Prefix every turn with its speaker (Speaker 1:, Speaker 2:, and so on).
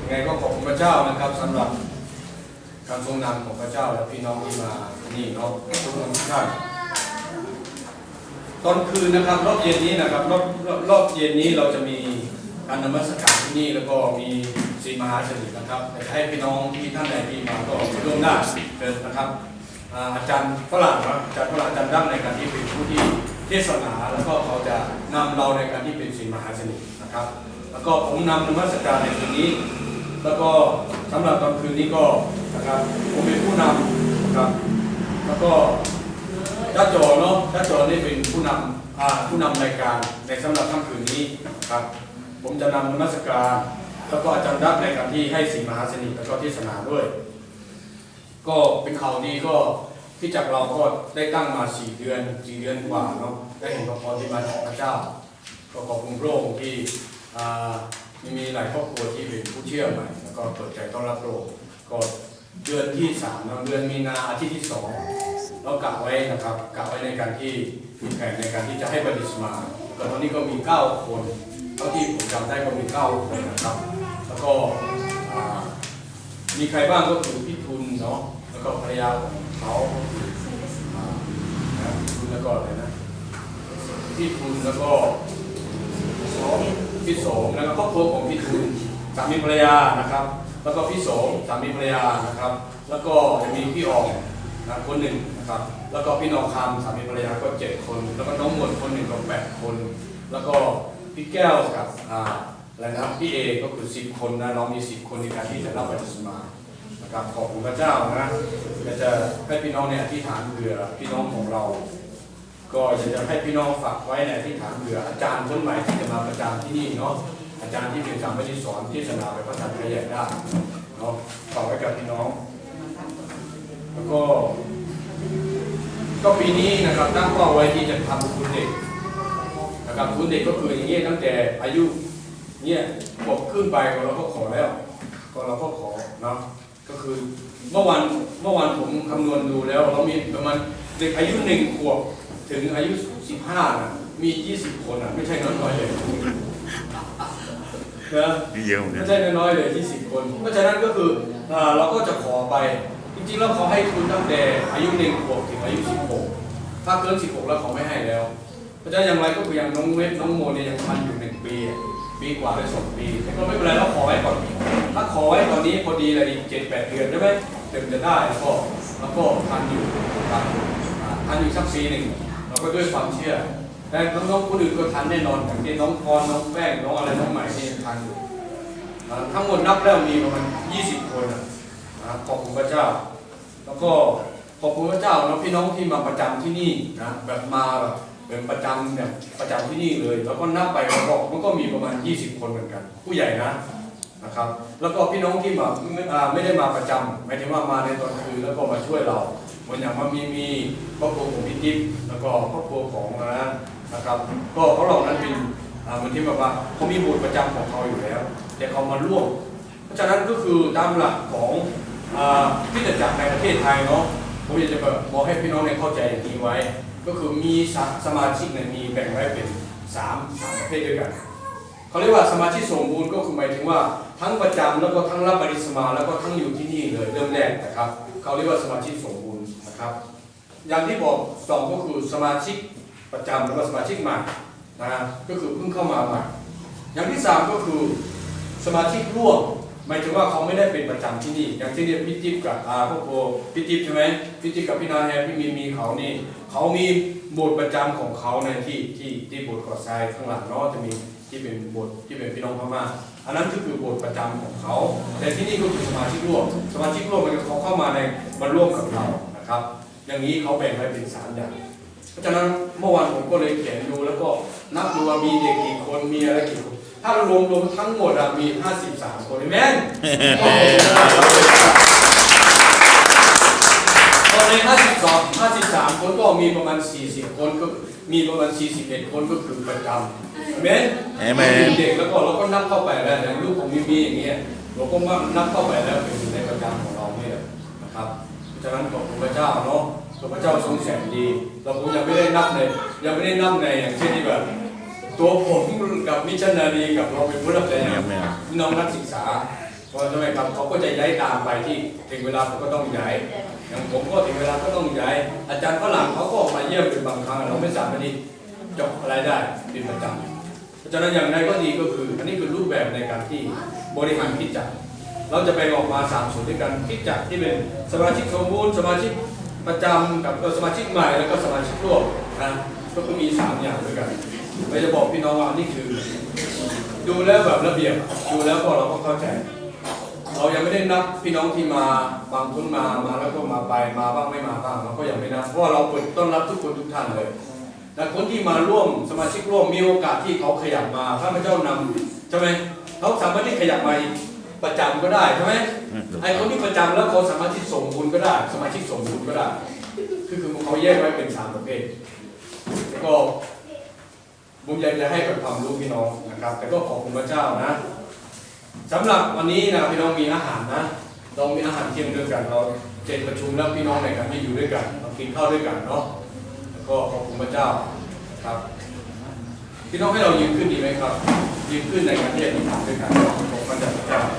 Speaker 1: ยังไงก็ขอบคุณพระเจ้านะครับสำหรับการทรงนำของพระเจ้าและพี่น้องที่มานี่เนาะทุกคนทุกท่านตอนคืนนะครับรอบเย็นนี้นะครับรอบรอบรอบเย็นนี้เราจะมีการนมัสการที่นี่แล้วก็มีสีมหาสนิทนะครับจะให้พี่น้องที่ท่านใดที่มาก็ร่วมได้เชิญนะครับอาจารย์ฝรั่งนะอาจารย์ฝรั่งอาจารย์ดั้งในการที่เป็นผู้ที่เทศนาแล้วก็เขาจะนำเราในการที่เป็นสีมหาสนิทนะครับ แล้วก็ผมนำนมัสการในคืนนี้ แล้วก็สำหรับตอนคืนนี้ก็นะครับผมเป็นผู้นำนะครับแล้วก็จ้าโจเนาะจ้าโจนี่เป็นผู้นำผู้นำรายการในสำหรับค่ำคืนนี้ครับ ผมจะนำนมัสการแล้วก็อาจารย์รักในการที่ให้สีมหาสนิทแล้วก็เทศนาด้วย ก็เป็นข่าวดีก็ที่จากเราก็ได้ตั้งมาสี่เดือนสี่เดือนกว่าเนาะได้เห็นพระพรที่มาจากพระเจ้า ก็ขอบคุณพระองค์ที่ มีหลายครอบครัวที่เป็นผู้เชื่อใหม่แล้วก็เปิดใจต้อนรับพระองค์ก็เดือนที่สามเนอะเดือนมีนาอาทิตย์ที่สองเรากะไว้นะครับกะไว้ในการที่มีแผนในการที่จะให้บันิสมาก็ตอนนี้ก็มีเก้าคนเท่าที่ผมจำได้ก็มีเก้าคนนะครับ แล้วก็มีใครบ้างก็คือพี่ทุนเนาะแล้วก็ภรรยาของเขาทุนแล้วก็อะไรนะพี่ทุนแล้วก็สอง พี่สมแล้วก็ครอบครัวของพี่ทุนสามีภรรยานะครับ แล้วก็พี่สมสามีภรรยานะครับ แล้วก็จะมีพี่ออกนะคนหนึ่งนะครับ แล้วก็พี่นองคำสามีภรรยาก็เจ็ดคน แล้วก็น้องมวลคนหนึ่งก็แปดคน แล้วก็พี่แก้วกับอ่าอะไรนะครับพี่เอก็คือสิบคนนะเรามีสิบคนในการที่จะรับบัพติศมานะครับขอบคุณพระเจ้านะจะให้พี่น้องเนี่ยอธิษฐานเผื่อพี่น้องของเรา ก็อยากจะให้พี่น้องฝากไว้ในที่ฐานเผื่ออาจารย์คนใหม่ที่จะมาประจำที่นี่เนาะอาจารย์ที่เป็นจำไม่ได้สอนที่สนาไปประทานขยายได้เนาะฝากไว้กับพี่น้อง แล้วก็ ก็ปีนี้นะครับตั้งเป้าไว้ที่จะทำคุณเด็กนะครับคุณเด็กก็คืออย่างเงี้ยตั้งแต่อายุเนี่ยขวบขึ้นไปก็เราก็ขอแล้ว ก็เราก็ขอเนาะก็คือเมื่อวันเมื่อวันผมคำนวณดูแล้ว เรามีประมาณเด็กอายุหนึ่งขวบ ถึงอายุ 15นะมี 20 คนอะ ไม่ใช่น้อยๆเลยนะ
Speaker 2: นี่เยอะเหมือนกั
Speaker 1: ไม่
Speaker 2: น
Speaker 1: ใช่น้อยๆเลย 20 คน เพราะฉะนั้นก็คืออ่าเราก็จะขอไป จริงๆแล้วเขาให้ทุนตั้งแต่อายุหนึ่งขวบถึงอายุ 16 ถ้าเกิน 16 แล้วเขาไม่ให้แล้ว เพราะฉะนั้นอย่างไรก็คืออย่างน้องเวทน้องโมเนี่ยยังทันอยู่หนึ่งปีอะปีกว่าเลยสองปี แต่ก็ไม่เป็นไรเราขอไว้ก่อน ถ้าขอไว้ตอนนี้พอดีเลยอีกเจ็ดแปดเดือนใช่ไหมถึงจะได้แล้วก็แล้วก็ทันอยู่ครับอ่าทันอยู่สักปีหนึ่ง ก็ด้วยความเชื่อแต่น้องๆคนอื่นก็ทันแน่นอนอย่างที่น้องพรน้องแป้งน้องอะไรน้องใหม่นี่ยังทันอยู่ทั้งหมดนับแล้วมีประมาณ 20 คนนะครับขอบคุณพระเจ้า แล้วก็ขอบคุณพระเจ้าแล้วพี่น้องที่มาประจำที่นี่นะแบบมาแบบเป็นประจำเนี่ยประจำที่นี่เลย แล้วก็นับไปแล้วก็มันก็มีประมาณ 20 คนเหมือนกัน ผู้ใหญ่นะนะครับ แล้วก็พี่น้องที่มาไม่อ่าไม่ได้มาประจำหมายถึงว่ามาในตอนคืนแล้วก็มาช่วยเรา เหมือนอย่างว่ามีมีครอบครัวของพี่จิ๊บแล้วก็ครอบครัวของนะนะครับก็เขาเหล่านั้นเป็นมือนที่แบบว่าเขามีบุตรประจำของเขาอยู่แล้ว แต่เขามาร่วม เพราะฉะนั้นก็คือตามหลักของที่จะจักรในประเทศไทยเนาะผมอยากจะบอกให้พี่น้องเนี่ยเข้าใจอย่างนี้ไว้ ก็คือมีสสมาชิกเนี่ยมีแบ่งไว้เป็นสามประเภทด้วยกันเขาเรียกว่าสมาชิกสมบูรณ์ก็คือหมายถึงว่าทั้งประจำแล้วก็ทั้งรับบริสมาแล้วก็ทั้งอยู่ที่นี่เลยเริ่มแรกนะครับเขาเรียกว่าสมาชิกสมบูรณ์ นะครับ อย่างที่บอกสองก็คือสมาชิกประจำแล้วก็สมาชิกใหม่นะก็คือเพิ่งเข้ามาใหม่อย่างที่สามก็คือสมาชิกร่วมหมายถึงว่าเขาไม่ได้เป็นประจำที่นี่ อย่างที่เนี่ยพี่จิ๊บกับอาพวกโบพี่จิ๊บใช่ไหมพี่จิ๊บกับพี่นาแฮพี่มีมีเขานี่เขามีโบสถ์ประจำของเขาในที่ที่ที่โบสถ์กอดทรายข้างหลังเนาะจะมีที่เป็นโบสถ์ที่เป็นพี่น้องพม่าอันนั้นก็คือโบสถ์ประจำของเขา แต่ที่นี่ก็คือสมาชิกร่วม สมาชิกร่วมมันก็เขาเข้ามาในมาร่วมกับเรา นะครับ อย่างนี้เขาแบ่งไว้เป็นสามอย่าง เพราะฉะนั้นเมื่อวานผมก็เลยเขียนดูแล้วก็นับดูว่ามีเด็กกี่คนมีอะไรกี่คนถ้ารวมรวมทั้งหมดอะมี 53 คนเห็นไหมตอนใน52 53 คนก็มีประมาณ 40 คนก็มีประมาณ 41 คนก็คือประจำเห็นไหม
Speaker 2: เอเมน
Speaker 1: มีเด็กแล้วก็เราก็นับเข้าไปแล้วอย่างลูกผมมีมีอย่างเงี้ยเราก็ว่านับเข้าไปแล้วเป็นอยู่ในประจำของเราเนี่ยนะครับเพราะ ฉะนั้นขอบคุณพระเจ้าเนาะขอบพระเจ้าทรงแสนดี เราคงยังไม่ได้นับในยังไม่ได้นับในอย่างเช่นที่แบบตัวผมกับมิชชันนารีกับเราเป็นผู้รับแรงพี่น้องนักศึกษาเพราะทำไมครับเขาก็จะย้ายตามไปที่ถึงเวลาเขาก็ต้องย้ายอย่างผมก็ถึงเวลาก็ต้องย้าย อาจารย์ฝรั่งเขาก็ออกมาเยี่ยมเป็นบางครั้งเราไม่สามารถที่จบอะไรได้เป็นประจำเพราะฉะนั้นอย่างไรก็ดีก็คืออันนี้คือรูปแบบในการที่บริหารคิจักร เราจะแบ่งออกมาสามส่วนด้วยกันคิดจักที่เป็นสมาชิกสมบูรณ์สมาชิกประจำกับสมาชิกใหม่แล้วก็สมาชิกร่วมนะก็คือมีสามอย่างด้วยกันเราจะบอกพี่น้องว่านี่คือ ดูแล้วแบบระเบียบดูแล้วก็เราก็เข้าใจ เรายังไม่ได้นับพี่น้องที่มาบางคนมามาแล้วก็มาไปมาบ้างไม่มาบ้างเราก็ยังไม่นับเพราะเราเปิดต้อนรับทุกคนทุกท่านเลยแต่คนที่มาร่วมสมาชิกร่วมมีโอกาสที่เขาขยับมาพระเจ้านำใช่ไหมเขาสามารถที่ขยับมา ประจำก็ได้ใช่ไหมไอ้คนที่ประจำแล้วเขาสามารถที่ส่งบุญก็ได้ สมาชิกส่งบุญก็ได้ คือคือเขาแยกไว้เป็นสามประเภทแล้วก็ผมอยากจะให้กับความรู้พี่น้องนะครับ แต่ก็ขอบคุณพระเจ้านะสำหรับวันนี้นะพี่น้องมีอาหารนะเรามีอาหารเที่ยงด้วยกันเราเจนประชุมแล้วพี่น้องในการที่อยู่ด้วยกันเรากินข้าวด้วยกันเนาะแล้วก็ขอบคุณพระเจ้าครับ พี่น้องให้เรายืนขึ้นดีไหมครับ ยืนขึ้นในการที่จะอธิษฐานด้วยกันขอบคุณพระเจ้า